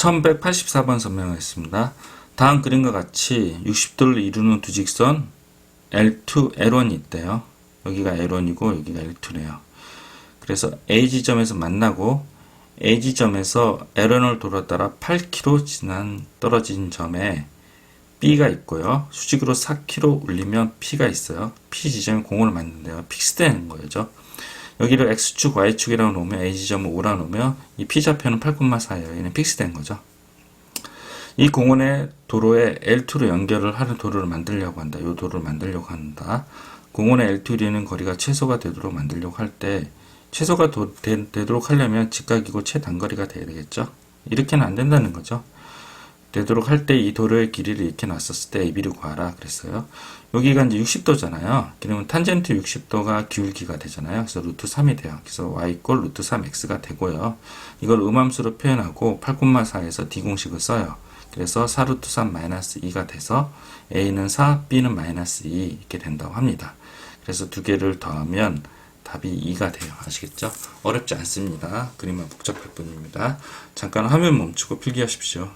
1184번 설명하겠습니다. 다음 그림과 같이 60도를 이루는 두 직선 L2, L1이 있대요. 여기가 L1이고 여기가 L2네요. 그래서 A 지점에서 만나고 A 지점에서 L1을 도로 따라 8km 지난 떨어진 점에 B가 있고요. 수직으로 4km 올리면 P가 있어요. P 지점에 공을 맞는데요. 픽스되는 거죠. 여기를 X축, Y축이라고 놓으면 A 지점을 5라 놓으면 이 P좌표는 8,4예요. 얘는 픽스된 거죠. 이 공원의 도로에 L2로 연결을 하는 도로를 만들려고 한다. 이 도로를 만들려고 한다. 공원의 L2 이르는 거리가 최소가 되도록 만들려고 할 때 최소가 도- 되, 되도록 하려면 직각이고 최단거리가 돼야 되겠죠. 이렇게는 안 된다는 거죠. 되도록 할 때 이 도로의 길이를 이렇게 놨었을 때 AB를 구하라 그랬어요. 여기가 이제 60도잖아요. 그러면 탄젠트 60도가 기울기가 되잖아요. 그래서 루트 3이 돼요. 그래서 y 이꼴 루트 3x가 되고요. 이걸 음함수로 표현하고 8,4에서 d 공식을 써요. 그래서 4 루트 3 마이너스 2가 돼서 a는 4, b는 마이너스 2 이렇게 된다고 합니다. 그래서 두 개를 더하면 답이 2가 돼요. 아시겠죠? 어렵지 않습니다. 그림만 복잡할 뿐입니다. 잠깐 화면 멈추고 필기하십시오.